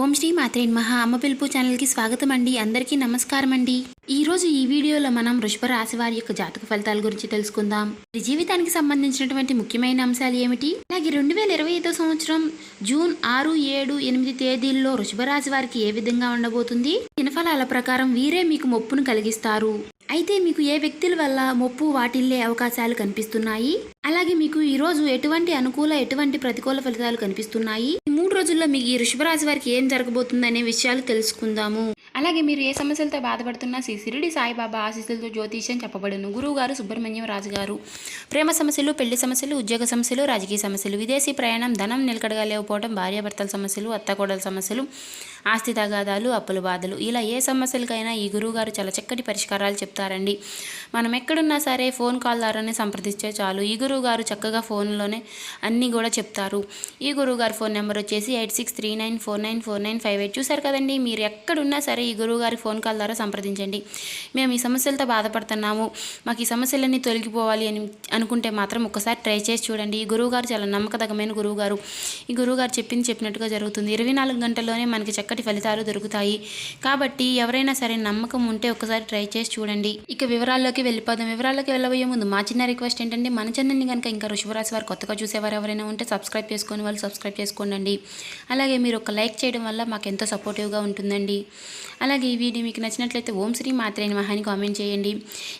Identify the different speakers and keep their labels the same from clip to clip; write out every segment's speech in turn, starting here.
Speaker 1: ఓం శ్రీ మాత్రే మహా అమ్మ పిలుపు ఛానల్కి స్వాగతం అండి అందరికీ నమస్కారం అండి ఈ రోజు ఈ వీడియోలో మనం వృషభ రాశి వారి యొక్క జాతక ఫలితాల గురించి తెలుసుకుందాం. వారి జీవితానికి సంబంధించినటువంటి ముఖ్యమైన అంశాలు ఏమిటి? అలాగే రెండు వేల ఇరవై ఐదో సంవత్సరం జూన్ ఆరు ఏడు ఎనిమిది తేదీల్లో వృషభ రాశి వారికి ఏ విధంగా ఉండబోతుంది? దినఫలాల ప్రకారం వీరే మీకు మొప్పును కలిగిస్తారు. అయితే మీకు ఏ వ్యక్తుల వల్ల మొప్పు వాటిల్లే అవకాశాలు కనిపిస్తున్నాయి? అలాగే మీకు ఈ రోజు ఎటువంటి అనుకూల ఎటువంటి ప్రతికూల ఫలితాలు కనిపిస్తున్నాయి? రోజుల్లో మీకు ఈ వృషభరాశి వారికి ఏం జరగబోతుంది అనే విషయాలు తెలుసుకుందాము. అలాగే మీరు ఏ సమస్యలతో బాధపడుతున్నా శ్రీ సిరిడి సాయిబాబా ఆశీస్సులతో జ్యోతిష్యం చెప్పబడును. గురువు గారు సుబ్రహ్మణ్యం రాజు గారు ప్రేమ సమస్యలు పెళ్ళి సమస్యలు ఉద్యోగ సమస్యలు రాజకీయ సమస్యలు విదేశీ ప్రయాణం ధనం నిలకడగా లేకపోవడం భార్యాభర్తల సమస్యలు అత్తకోడల సమస్యలు ఆస్తి తగాదాలు అప్పుల బాధలు. ఇలా ఏ సమస్యలకైనా ఈ గురువుగారు చాలా చక్కటి పరిష్కారాలు చెప్తారండి. మనం ఎక్కడున్నా సరే ఫోన్ కాల్ ద్వారానే సంప్రదిస్తే చాలు. ఈ గురువుగారు చక్కగా ఫోన్లోనే అన్నీ కూడా చెప్తారు. ఈ గురువుగారు ఫోన్ నెంబర్ వచ్చేసి eight six three nine four nine four nine five eight. చూసారు కదండి? మీరు ఎక్కడున్నా సరే ఈ గురువు గారి ఫోన్ కాల్ ద్వారా సంప్రదించండి. మేము ఈ సమస్యలతో బాధపడుతున్నాము. మాకు ఈ సమస్యలన్నీ తొలగిపోవాలి అని అనుకుంటే మాత్రం ఒకసారి ట్రై చేసి చూడండి. ఈ గురువుగారు చాలా నమ్మకదగమైన గురువు గారు ఈ గురువుగారు చెప్పింది చెప్పినట్టుగా జరుగుతుంది. ఇరవై నాలుగు గంటల్లోనే మనకి చక్క చక్కటి ఫలితాలు దొరుకుతాయి. కాబట్టి ఎవరైనా సరే నమ్మకం ఉంటే ఒకసారి ట్రై చేసి చూడండి. ఇక వివరాల్లోకి వెళ్ళిపోదాం. వివరాల్లోకి వెళ్ళబోయే ముందు మా చిన్న రిక్వెస్ట్ ఏంటంటే మన ఛానల్ని కనుక ఇంకా ఋషభరాశి వారు కొత్తగా చూసేవారు ఎవరైనా ఉంటే సబ్స్క్రైబ్ చేసుకొని వాళ్ళు సబ్స్క్రైబ్ చేసుకోండి అలాగే మీరు ఒక లైక్ చేయడం వల్ల మాకు ఎంతో సపోర్టివ్గా ఉంటుందండి. అలాగే ఈ వీడియో మీకు నచ్చినట్లయితే ఓం శ్రీ మాత్రేని మహాని కామెంట్ చేయండి.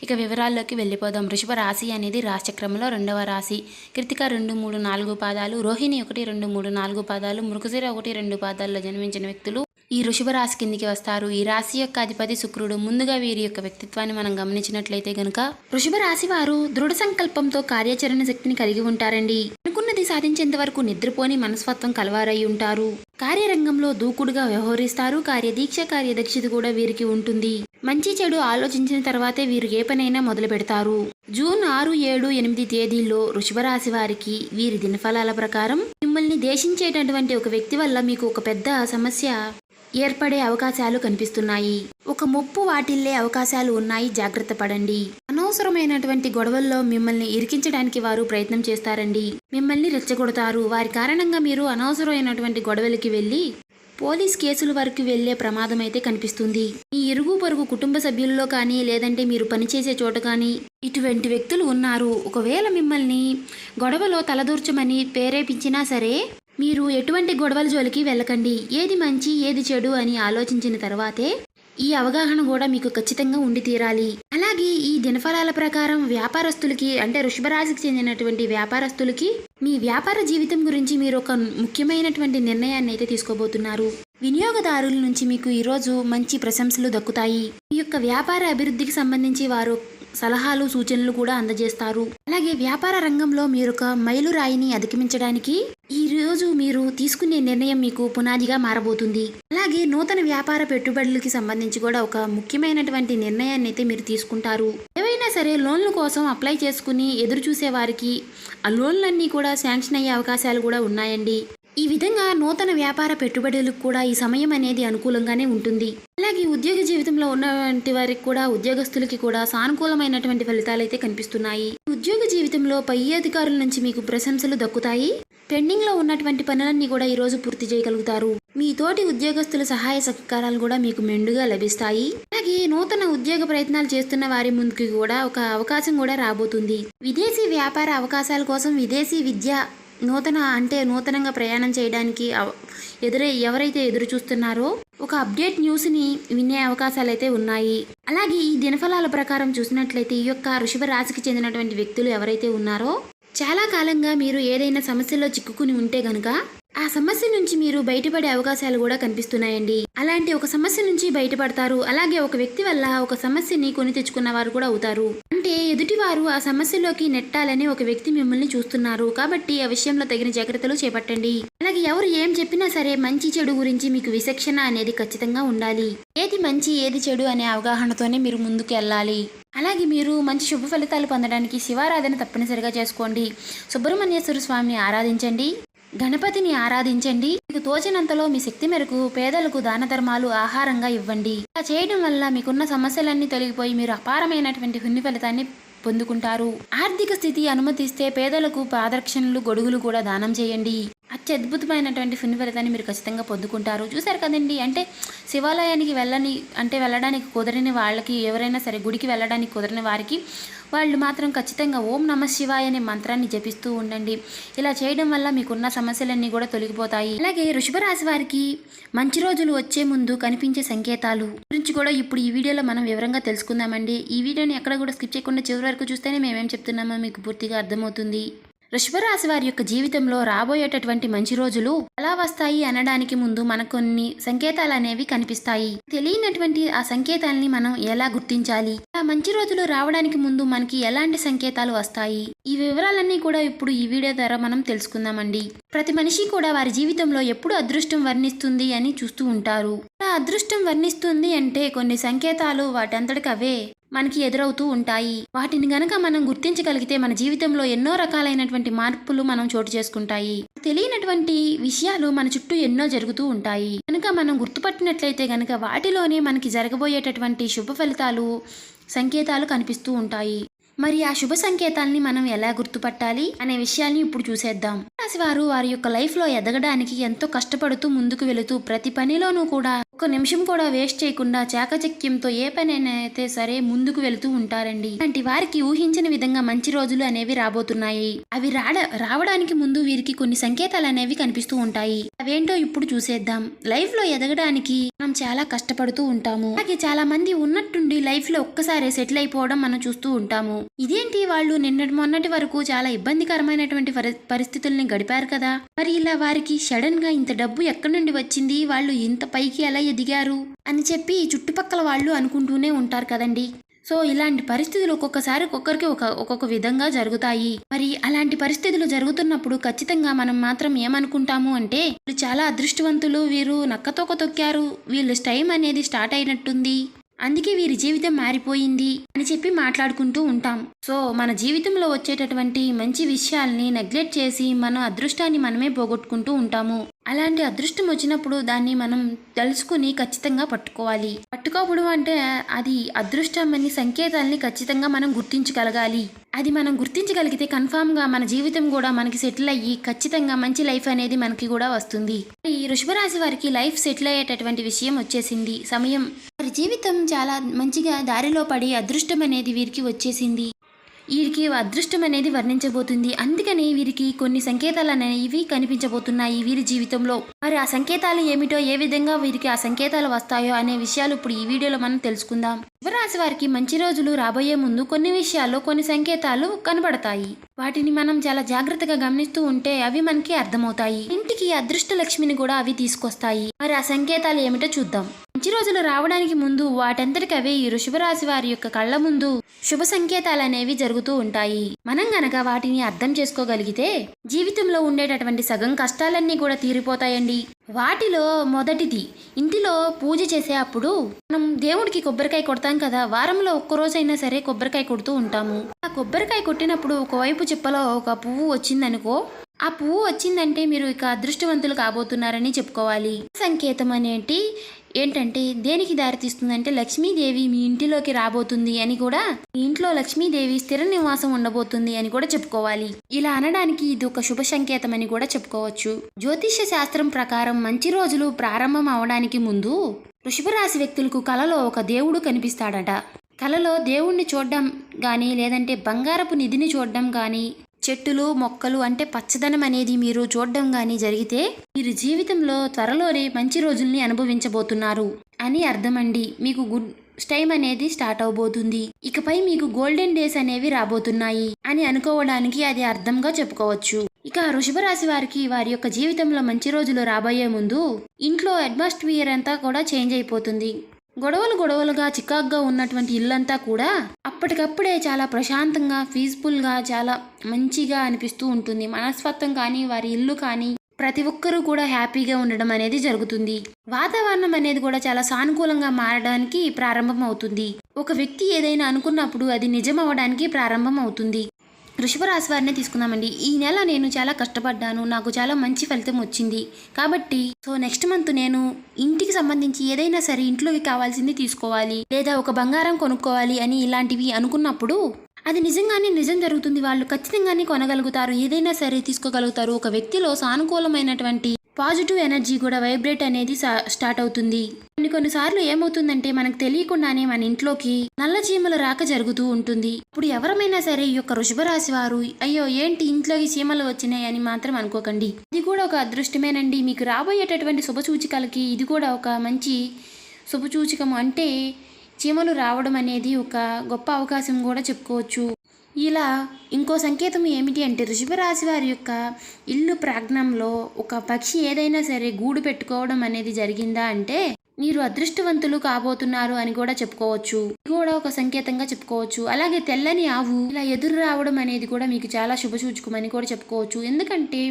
Speaker 1: ఇక వివరాల్లోకి వెళ్ళిపోదాం. ఋషభ రాశి అనేది రాశిచక్రంలో రెండవ రాశి. కృతిక రెండు మూడు నాలుగు పాదాలు రోహిణి ఒకటి రెండు మూడు నాలుగు పాదాలు మృగశిర ఒకటి రెండు పాదాల్లో జన్మించిన వ్యక్తులు ఈ వృషభ రాశి కిందికి వస్తారు. ఈ రాశి యొక్క అధిపతి శుక్రుడు ముందుగా వీరి యొక్క వ్యక్తిత్వాన్ని మనం గమనించినట్లయితే గనుక వృషభ రాశి వారు దృఢ సంకల్పంతో కార్యాచరణ శక్తిని కలిగి ఉంటారండి. అనుకున్నది సాధించేంత వరకు నిద్రపోని మనస్వత్వం కలవారై ఉంటారు. కార్యరంగంలో దూకుడుగా వ్యవహరిస్తారు. కార్యదీక్ష కార్యదక్షిత కూడా వీరికి ఉంటుంది. మంచి చెడు ఆలోచించిన తర్వాతే వీరు ఏ పనైనా మొదలు పెడతారు. జూన్ ఆరు ఏడు ఎనిమిది తేదీల్లో వృషభరాశి వారికి వీరి దినఫలాల ప్రకారం మిమ్మల్ని దేశించేటటువంటి ఒక వ్యక్తి వల్ల మీకు ఒక పెద్ద సమస్య ఏర్పడే అవకాశాలు కనిపిస్తున్నాయి. ఒక ముప్పు వాటిల్లే అవకాశాలు ఉన్నాయి. జాగ్రత్త పడండి. అనవసరమైనటువంటి గొడవల్లో మిమ్మల్ని ఇరికించడానికి వారు ప్రయత్నం చేస్తారండి. మిమ్మల్ని రెచ్చగొడతారు. వారి కారణంగా మీరు అనవసరమైనటువంటి గొడవలకి వెళ్ళి పోలీస్ కేసుల వరకు వెళ్ళే ప్రమాదం అయితే కనిపిస్తుంది. మీ ఇరుగు పొరుగు కుటుంబ సభ్యుల్లో కానీ లేదంటే మీరు పనిచేసే చోట కానీ ఇటువంటి వ్యక్తులు ఉన్నారు. ఒకవేళ మిమ్మల్ని గొడవలో తలదూర్చమని ప్రేరేపించినా సరే మీరు ఎటువంటి గొడవల జోలికి వెళ్ళకండి. ఏది మంచి ఏది చెడు అని ఆలోచించిన తర్వాతే ఈ అవగాహన కూడా మీకు ఖచ్చితంగా ఉండి తీరాలి. అలాగే ఈ దినఫలాల ప్రకారం వ్యాపారస్తులకి అంటే వృషభరాశికి చెందినటువంటి వ్యాపారస్తులకి మీ వ్యాపార జీవితం గురించి మీరు ఒక ముఖ్యమైనటువంటి నిర్ణయాన్ని అయితే తీసుకోబోతున్నారు. వినియోగదారుల నుంచి మీకు ఈరోజు మంచి ప్రశంసలు దక్కుతాయి. మీ యొక్క వ్యాపార అభివృద్ధికి సంబంధించి వారు సలహాలు సూచనలు కూడా అందజేస్తారు. అలాగే వ్యాపార రంగంలో మీరు ఒక మైలురాయిని అధిగమించడానికి ఈ రోజు మీరు తీసుకునే నిర్ణయం మీకు పునాదిగా మారబోతుంది. అలాగే నూతన వ్యాపార పెట్టుబడులకి సంబంధించి కూడా ఒక ముఖ్యమైనటువంటి నిర్ణయాన్ని అయితే మీరు తీసుకుంటారు. ఏవైనా సరే లోన్ల కోసం అప్లై చేసుకుని ఎదురు చూసే వారికి ఆ లోన్లన్నీ కూడా శాంక్షన్ అయ్యే అవకాశాలు కూడా ఉన్నాయండి. ఈ విధంగా నూతన వ్యాపార పెట్టుబడులకు కూడా ఈ సమయం అనేది అనుకూలంగానే ఉంటుంది. అలాగే ఉద్యోగ జీవితంలో ఉన్నటువంటి వారికి కూడా ఉద్యోగస్తులకి కూడా సానుకూలమైనటువంటి ఫలితాలు అయితే కనిపిస్తున్నాయి. ఉద్యోగ జీవితంలో పై అధికారుల నుంచి మీకు ప్రశంసలు దక్కుతాయి. పెండింగ్లో ఉన్నటువంటి పనులన్నీ కూడా ఈరోజు పూర్తి చేయగలుగుతారు. మీ తోటి ఉద్యోగస్తుల సహాయ సహకారాలు కూడా మీకు మెండుగా లభిస్తాయి. అలాగే నూతన ఉద్యోగ ప్రయత్నాలు చేస్తున్న వారి ముందుకి కూడా ఒక అవకాశం కూడా రాబోతుంది. విదేశీ వ్యాపార అవకాశాల కోసం విదేశీ విద్య నూతన అంటే నూతనంగా ప్రయాణం చేయడానికి అవ- ఎవరైతే ఎదురు చూస్తున్నారో ఒక అప్డేట్ న్యూస్ని వినే అవకాశాలు అయితే ఉన్నాయి. అలాగే ఈ దినఫలాల ప్రకారం చూసినట్లయితే ఈ యొక్క వృషభ రాశికి చెందినటువంటి వ్యక్తులు ఎవరైతే ఉన్నారో చాలా కాలంగా మీరు ఏదైనా సమస్యలో చిక్కుకుని ఉంటే గనుక ఆ సమస్య నుంచి మీరు బయటపడే అవకాశాలు కూడా కనిపిస్తున్నాయండి. అలాంటి ఒక సమస్య నుంచి బయటపడతారు. అలాగే ఒక వ్యక్తి వల్ల ఒక సమస్యని కొని తెచ్చుకున్న వారు కూడా అవుతారు. అంటే ఎదుటివారు ఆ సమస్యలోకి నెట్టాలని ఒక వ్యక్తి మిమ్మల్ని చూస్తున్నారు. కాబట్టి ఆ విషయంలో తగిన జాగ్రత్తలు చేపట్టండి. అలాగే ఎవరు ఏం చెప్పినా సరే మంచి చెడు గురించి మీకు విచక్షణ అనేది ఖచ్చితంగా ఉండాలి. ఏది మంచి ఏది చెడు అనే అవగాహనతోనే మీరు ముందుకు వెళ్ళాలి. అలాగే మీరు మంచి శుభ ఫలితాలు పొందడానికి శివారాధన తప్పనిసరిగా చేసుకోండి. సుబ్రహ్మణ్యేశ్వర స్వామిని ఆరాధించండి. గణపతిని ఆరాధించండి. మీకు తోచినంతలో మీ శక్తి మేరకు పేదలకు దాన ధర్మాలు ఆహారంగా ఇవ్వండి. ఇలా చేయడం వల్ల మీకున్న సమస్యలన్నీ తొలగిపోయి మీరు అపారమైనటువంటి పుణ్య ఫలితాన్ని పొందుకుంటారు. ఆర్థిక స్థితి అనుమతిస్తే పేదలకు పాదరక్షణలు గొడుగులు కూడా దానం చేయండి. అత్యద్భుతమైనటువంటి పుణ్య ఫలితాన్ని మీరు ఖచ్చితంగా పొందుకుంటారు. చూసారు కదండి? అంటే శివాలయానికి వెళ్ళని అంటే వెళ్ళడానికి కుదరని వాళ్ళకి ఎవరైనా సరే గుడికి వెళ్ళడానికి కుదరని వారికి వాళ్ళు మాత్రం ఖచ్చితంగా ఓం నమ శివాయ అనే మంత్రాన్ని జపిస్తూ ఉండండి. ఇలా చేయడం వల్ల మీకున్న సమస్యలన్నీ కూడా తొలగిపోతాయి. అలాగే వృషభ రాశి వారికి మంచి రోజులు వచ్చే ముందు కనిపించే సంకేతాలు. గురించి కూడా ఇప్పుడు ఈ వీడియోలో మనం వివరంగా తెలుసుకుందామండి. ఈ వీడియోని ఎక్కడ కూడా స్కిప్ చేయకుండా చివరి వరకు చూస్తేనే మేమేం చెప్తున్నామో మీకు పూర్తిగా అర్థమవుతుంది. వృషభరాశి వారి యొక్క జీవితంలో రాబోయేటటువంటి మంచి రోజులు ఎలా వస్తాయి అనడానికి ముందు మనకు కొన్ని సంకేతాలు అనేవి కనిపిస్తాయి. తెలియనటువంటి ఆ సంకేతాలని మనం ఎలా గుర్తించాలి? ఆ మంచి రోజులు రావడానికి ముందు మనకి ఎలాంటి సంకేతాలు వస్తాయి? ఈ వివరాలన్నీ కూడా ఇప్పుడు ఈ వీడియో ద్వారా మనం తెలుసుకుందామండి. ప్రతి మనిషి కూడా వారి జీవితంలో ఎప్పుడు అదృష్టం వర్ణిస్తుంది అని చూస్తూ ఉంటారు. అలా అదృష్టం వర్ణిస్తుంది అంటే కొన్ని సంకేతాలు వాటంతటికి అవే మనకి ఎదురవుతూ ఉంటాయి. వాటిని గనక మనం గుర్తించగలిగితే మన జీవితంలో ఎన్నో రకాలైనటువంటి మార్పులు మనం చోటు చేసుకుంటాయి. తెలియనటువంటి విషయాలు మన చుట్టూ ఎన్నో జరుగుతూ ఉంటాయి. కనుక మనం గుర్తుపట్టినట్లయితే గనక వాటిలోనే మనకి జరగబోయేటటువంటి శుభ ఫలితాలు సంకేతాలు కనిపిస్తూ ఉంటాయి. మరి ఆ శుభ సంకేతాల్ని మనం ఎలా గుర్తుపట్టాలి అనే విషయాన్ని ఇప్పుడు చూసేద్దాం. రాశి వారు వారి యొక్క లైఫ్లో ఎదగడానికి ఎంతో కష్టపడుతూ ముందుకు వెళుతూ ప్రతి పనిలోనూ కూడా ఒక్క నిమిషం కూడా వేస్ట్ చేయకుండా చాకచక్యంతో ఏ పనైనా అయితే సరే ముందుకు వెళుతూ ఉంటారండి. అలాంటి వారికి ఊహించిన విధంగా మంచి రోజులు అనేవి రాబోతున్నాయి. అవి రాడ రావడానికి ముందు వీరికి కొన్ని సంకేతాలు అనేవి కనిపిస్తూ ఉంటాయి. అవేంటో ఇప్పుడు చూసేద్దాం. లైఫ్లో ఎదగడానికి మనం చాలా కష్టపడుతూ ఉంటాము. అలాగే చాలా మంది ఉన్నట్టుండి లైఫ్లో ఒక్కసారి సెటిల్ అయిపోవడం మనం చూస్తూ ఉంటాము. ఇదేంటి వాళ్ళు నిన్నటి మొన్నటి వరకు చాలా ఇబ్బందికరమైనటువంటి పరి- పరిస్థితుల్ని గడిపారు కదా. మరి ఇలా వారికి సడన్గా ఇంత డబ్బు ఎక్కడి నుండి వచ్చింది? వాళ్ళు ఇంత పైకి ఎలా ఎదిగారు అని చెప్పి చుట్టుపక్కల వాళ్ళు అనుకుంటూనే ఉంటారు కదండి. సో ఇలాంటి పరిస్థితులు ఒక్కొక్కసారి ఒక్కొక్కరికి ఒక ఒక్కొక్క విధంగా జరుగుతాయి. మరి అలాంటి పరిస్థితులు జరుగుతున్నప్పుడు ఖచ్చితంగా మనం మాత్రం ఏమనుకుంటాము అంటే వీళ్ళు చాలా అదృష్టవంతులు వీరు నక్కతోక తొక్కారు వీళ్ళు టైం అనేది స్టార్ట్ అయినట్టుంది. అందుకే వీరి జీవితం మారిపోయింది అని చెప్పి మాట్లాడుకుంటూ ఉంటాం. సో మన జీవితంలో వచ్చేటటువంటి మంచి విషయాల్ని నెగ్లెక్ట్ చేసి మన అదృష్టాన్ని మనమే పోగొట్టుకుంటూ ఉంటాము. అలాంటి అదృష్టం వచ్చినప్పుడు దాన్ని మనం తెలుసుకుని ఖచ్చితంగా పట్టుకోవాలి. పట్టుకోవడం అంటే అది అదృష్టం అని సంకేతాల్ని ఖచ్చితంగా మనం గుర్తించగలగాలి. అది మనం గుర్తించగలిగితే కన్ఫామ్గా మన జీవితం కూడా మనకి సెటిల్ అయ్యి ఖచ్చితంగా మంచి లైఫ్ అనేది మనకి కూడా వస్తుంది. ఈ వృషభరాశి వారికి లైఫ్ సెటిల్ అయ్యేటటువంటి విషయం వచ్చేసింది. సమయం వారి జీవితం చాలా మంచిగా దారిలో పడి అదృష్టం అనేది వీరికి వచ్చేసింది. వీరికి అదృష్టం అనేది వర్ణించబోతుంది. అందుకని వీరికి కొన్ని సంకేతాలు అనేవి కనిపించబోతున్నాయి వీరి జీవితంలో. మరి ఆ సంకేతాలు ఏమిటో ఏ విధంగా వీరికి ఆ సంకేతాలు వస్తాయో అనే విషయాలు ఇప్పుడు ఈ వీడియోలో మనం తెలుసుకుందాం. శివరాశి వారికి మంచి రోజులు రాబోయే ముందు కొన్ని విషయాల్లో కొన్ని సంకేతాలు కనబడతాయి. వాటిని మనం చాలా జాగ్రత్తగా గమనిస్తూ ఉంటే అవి మనకి అర్థమవుతాయి. ఇంటికి అదృష్ట లక్ష్మిని కూడా అవి తీసుకొస్తాయి. మరి ఆ సంకేతాలు ఏమిటో చూద్దాం. మంచి రోజులు రావడానికి ముందు వాటంతటికవే ఈ వృషభరాశి వారి యొక్క కళ్ళ ముందు శుభ సంకేతాలు అనేవి జరుగుతూ ఉంటాయి. మనం గనక వాటిని అర్థం చేసుకోగలిగితే జీవితంలో ఉండేటటువంటి సగం కష్టాలన్నీ కూడా తీరిపోతాయండి. వాటిలో మొదటిది ఇంటిలో పూజ చేసే అప్పుడు మనం దేవుడికి కొబ్బరికాయ కొడతాం కదా వారంలో ఒక్కరోజైనా సరే కొబ్బరికాయ కొడుతూ ఉంటాము. ఆ కొబ్బరికాయ కొట్టినప్పుడు ఒకవైపు చిప్పలో ఒక పువ్వు వచ్చిందనుకో ఆ పువ్వు వచ్చిందంటే మీరు ఇక అదృష్టవంతులు కాబోతున్నారని చెప్పుకోవాలి. సంకేతం అనేటి ఏంటంటే దేనికి దారితీస్తుందంటే లక్ష్మీదేవి మీ ఇంటిలోకి రాబోతుంది అని కూడా మీ ఇంట్లో లక్ష్మీదేవి స్థిర నివాసం ఉండబోతుంది అని కూడా చెప్పుకోవాలి. ఇలా అనడానికి ఇది ఒక శుభ సంకేతమని కూడా చెప్పుకోవచ్చు. జ్యోతిష్య శాస్త్రం ప్రకారం మంచి రోజులు ప్రారంభం అవడానికి ముందు వృషభరాశి వ్యక్తులకు కలలో ఒక దేవుడు కనిపిస్తాడట. కలలో దేవుణ్ణి చూడడం కానీ లేదంటే బంగారపు నిధిని చూడడం కానీ చెట్టులు మొక్కలు అంటే పచ్చదనం అనేది మీరు చూడడం కానీ జరిగితే మీరు జీవితంలో త్వరలోనే మంచి రోజుల్ని అనుభవించబోతున్నారు అని అర్థమండి. మీకు గుడ్ టైం అనేది స్టార్ట్ అవబోతుంది. ఇకపై మీకు గోల్డెన్ డేస్ అనేవి రాబోతున్నాయి అని అనుకోవడానికి అది అర్థంగా చెప్పుకోవచ్చు. ఇక వృషభ రాశి వారికి వారి యొక్క జీవితంలో మంచి రోజులు రాబోయే ముందు ఇంట్లో అట్మాస్ఫియర్ అంతా కూడా చేంజ్ అయిపోతుంది. గొడవలు గొడవలుగా చికాగ్గా ఉన్నటువంటి ఇల్లంతా కూడా అప్పటికప్పుడే చాలా ప్రశాంతంగా పీస్ఫుల్గా చాలా మంచిగా అనిపిస్తూ ఉంటుంది. మనస్తత్వం కానీ వారి ఇల్లు కానీ ప్రతి ఒక్కరూ కూడా హ్యాపీగా ఉండడం అనేది జరుగుతుంది. వాతావరణం అనేది కూడా చాలా సానుకూలంగా మారడానికి ప్రారంభం అవుతుంది ఒక వ్యక్తి ఏదైనా అనుకున్నప్పుడు అది నిజం అవ్వడానికి ప్రారంభం అవుతుంది వృషభ రాశి వారిని తీసుకుందామండి. ఈ నెల నేను చాలా కష్టపడ్డాను. నాకు చాలా మంచి ఫలితం వచ్చింది. కాబట్టి సో నెక్స్ట్ మంత్ నేను ఇంటికి సంబంధించి ఏదైనా సరే ఇంట్లోకి కావాల్సింది తీసుకోవాలి. లేదా ఒక బంగారం కొనుక్కోవాలి అని ఇలాంటివి అనుకున్నప్పుడు అది నిజంగానే నిజం జరుగుతుంది. వాళ్ళు ఖచ్చితంగానే కొనగలుగుతారు. ఏదైనా సరే తీసుకోగలుగుతారు. ఒక వ్యక్తిలో సానుకూలమైనటువంటి పాజిటివ్ ఎనర్జీ కూడా వైబ్రేట్ అనేది స్టార్ట్ అవుతుంది. కొన్ని కొన్నిసార్లు ఏమవుతుందంటే మనకు తెలియకుండానే మన ఇంట్లోకి నల్ల చీమల రాక జరుగుతూ ఉంటుంది. ఇప్పుడు ఎవరమైనా సరే ఈ యొక్క వృషభరాశి వారు అయ్యో ఏంటి ఇంట్లోకి చీమలు వచ్చినాయి అని మాత్రం అనుకోకండి. ఇది కూడా ఒక అదృష్టమేనండి. మీకు రాబోయేటటువంటి శుభ సూచికలకి ఇది కూడా ఒక మంచి శుభసూచకం అంటే చీమలు రావడం అనేది ఒక గొప్ప అవకాశం కూడా చెప్పుకోవచ్చు. ఇలా ఇంకో సంకేతం ఏమిటి అంటే వృషభ వారి యొక్క ఇల్లు ప్రాంగణంలో ఒక పక్షి ఏదైనా సరే గూడు పెట్టుకోవడం అనేది జరిగిందా అంటే మీరు అదృష్టవంతులు కాబోతున్నారు అని కూడా చెప్పుకోవచ్చు. ఇది కూడా ఒక సంకేతంగా చెప్పుకోవచ్చు. అలాగే తెల్లని ఆవు ఇలా ఎదురు రావడం అనేది కూడా మీకు చాలా శుభసూచకమని కూడా చెప్పుకోవచ్చు. ఎందుకంటే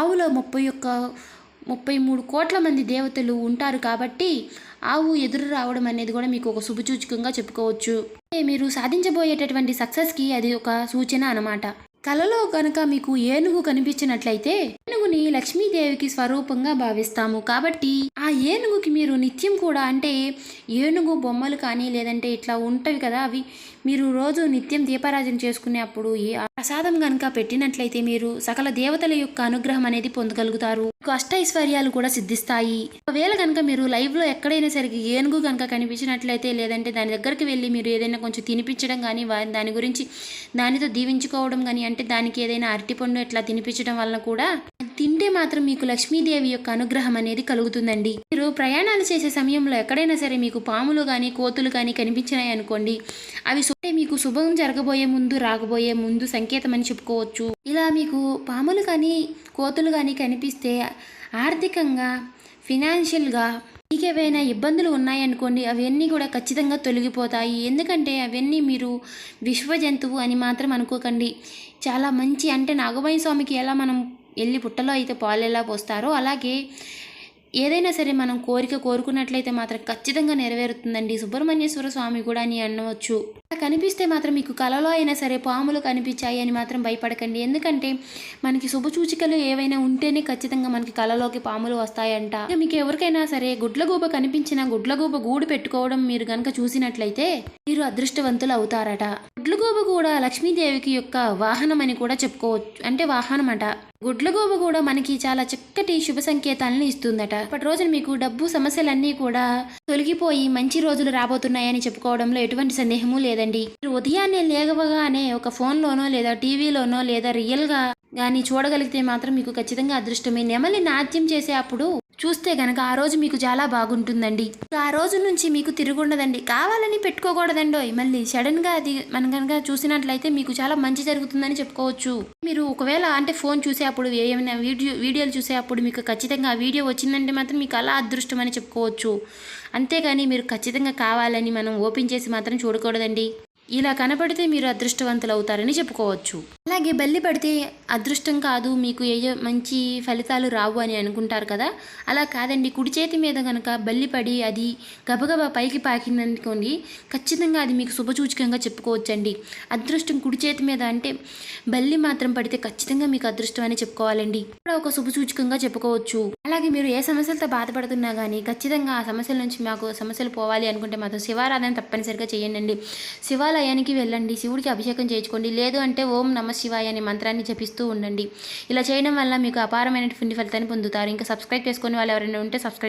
Speaker 1: ఆవులో ముప్పై యొక్క ముప్పై మూడు కోట్ల మంది దేవతలు ఉంటారు కాబట్టి ఆవు ఎదురు రావడం అనేది కూడా మీకు ఒక శుభసూచకంగా చెప్పుకోవచ్చు. మీరు సాధించబోయేటటువంటి సక్సెస్కి అది ఒక సూచన అనమాట కలలో కనుక మీకు ఏనుగు కనిపించినట్లయితే ఏనుగుని లక్ష్మీదేవికి స్వరూపంగా భావిస్తాము. కాబట్టి ఆ ఏనుగుకి మీరు నిత్యం కూడా అంటే ఏనుగు బొమ్మలు కానీ లేదంటే ఇట్లా ఉంటవి కదా అవి మీరు రోజు నిత్యం దీపారాజన చేసుకునే అప్పుడు ఈ ప్రసాదం కనుక పెట్టినట్లయితే మీరు సకల దేవతల యొక్క అనుగ్రహం అనేది పొందగలుగుతారు. మీకు అష్ట ఐశ్వర్యాలు కూడా సిద్ధిస్తాయి. ఒకవేళ కనుక మీరు లైవ్లో ఎక్కడైనా సరే ఏనుగు కనుక కనిపించినట్లయితే లేదంటే దాని దగ్గరికి వెళ్ళి మీరు ఏదైనా కొంచెం తినిపించడం కానీ దాని గురించి దానితో దీవించుకోవడం కానీ అంటే దానికి ఏదైనా అరటిపండు ఇట్లా తినిపించడం వలన కూడా ఉంటే మాత్రం మీకు లక్ష్మీదేవి యొక్క అనుగ్రహం అనేది కలుగుతుందండి. మీరు ప్రయాణాలు చేసే సమయంలో ఎక్కడైనా సరే మీకు పాములు కానీ కోతులు కానీ కనిపించినాయి అనుకోండి. అవి చూస్తే మీకు శుభం జరగబోయే ముందు రాకబోయే ముందు సంకేతం అని చెప్పుకోవచ్చు. ఇలా మీకు పాములు కానీ కోతులు కానీ కనిపిస్తే ఆర్థికంగా ఫినాన్షియల్గా మీకు ఏవైనా ఇబ్బందులు ఉన్నాయనుకోండి అవన్నీ కూడా ఖచ్చితంగా తొలగిపోతాయి. ఎందుకంటే అవన్నీ మీరు విశ్వ జంతువు అని మాత్రం అనుకోకండి. చాలా మంచి అంటే నాగమయ్య స్వామికి ఎలా మనం వెళ్ళి పుట్టలో అయితే పాలు ఎలా పోస్తారో అలాగే ఏదైనా సరే మనం కోరిక కోరుకున్నట్లయితే మాత్రం ఖచ్చితంగా నెరవేరుతుందండి. సుబ్రహ్మణ్యేశ్వర స్వామి కూడా అని అనవచ్చు. అలా కనిపిస్తే మాత్రం మీకు కలలో అయినా సరే పాములు కనిపించాయి అని మాత్రం భయపడకండి. ఎందుకంటే మనకి శుభసూచికలు ఏవైనా ఉంటేనే ఖచ్చితంగా మనకి కలలోకి పాములు వస్తాయంట. మీకు ఎవరికైనా సరే గుడ్లగూబ కనిపించిన గుడ్లగూబ గూడు పెట్టుకోవడం మీరు కనుక చూసినట్లయితే మీరు అదృష్టవంతులు అవుతారట. గుడ్లగూబ కూడా లక్ష్మీదేవికి యొక్క వాహనం అని కూడా చెప్పుకోవచ్చు. అంటే వాహనం అట గుడ్లగూబ కూడా మనకి చాలా చక్కటి శుభ సంకేతాలను ఇస్తుందట. ఇప్పటి రోజున మీకు డబ్బు సమస్యలన్నీ కూడా తొలగిపోయి మంచి రోజులు రాబోతున్నాయని చెప్పుకోవడంలో ఎటువంటి సందేహము లేదండి. మీరు ఉదయాన్నే లేగవగానే ఒక ఫోన్లోనో లేదా టీవీలోనో లేదా రియల్గా కానీ చూడగలిగితే మాత్రం మీకు ఖచ్చితంగా అదృష్టమే. నెమలి నాట్యం చేసే అప్పుడు చూస్తే గనక ఆ రోజు మీకు చాలా బాగుంటుందండి. ఆ రోజు నుంచి మీకు తిరుగుండదండి. కావాలని పెట్టుకోకూడదండోయ్. మళ్ళీ సడన్గా అది మనం కనుక చూసినట్లయితే మీకు చాలా మంచి జరుగుతుందని చెప్పుకోవచ్చు. మీరు ఒకవేళ అంటే ఫోన్ చూసే అప్పుడు ఏమైనా వీడియో వీడియోలు చూసే అప్పుడు మీకు ఖచ్చితంగా ఆ వీడియో వచ్చిందంటే మాత్రం మీకు అలా అదృష్టం అని చెప్పుకోవచ్చు. అంతేగాని మీరు ఖచ్చితంగా కావాలని మనం ఓపెన్ చేసి మాత్రం చూడకూడదండి. ఇలా కనపడితే మీరు అదృష్టవంతులు అవుతారని చెప్పుకోవచ్చు. అలాగే బల్లి పడితే అదృష్టం కాదు మీకు ఏ మంచి ఫలితాలు రావు అని అనుకుంటారు కదా? అలా కాదండి. కుడి చేతి మీద కనుక బల్లి పడి అది గబగబా పైకి పాకిందనుకోండి ఖచ్చితంగా అది మీకు శుభసూచకంగా చెప్పుకోవచ్చండి. అదృష్టం కుడి చేతి మీద అంటే బల్లి మాత్రం పడితే ఖచ్చితంగా మీకు అదృష్టం అని చెప్పుకోవాలండి. కూడా ఒక శుభసూచకంగా చెప్పుకోవచ్చు. అలాగే మీరు ఏ సమస్యలతో బాధపడుతున్నా కానీ ఖచ్చితంగా ఆ సమస్యల నుంచి మాకు సమస్యలు పోవాలి అనుకుంటే మాత్రం శివారాధన తప్పనిసరిగా చేయండి శివాలయానికి వెళ్ళండి శివుడికి అభిషేకం చేయించుకోండి. లేదు అంటే ఓం నమ నమశివాయ అనే మంత్రాన్ని జపిస్తూ ఉండండి. ఇలా చేయడం వల్ల మీకు అపారమైనటువంటి ఫలితాన్ని పొందుతారు. ఇంకా సబ్స్క్రైబ్ చేసుకుని వాళ్ళు ఎవరైనా ఉంటే సబ్స్క్రైబ్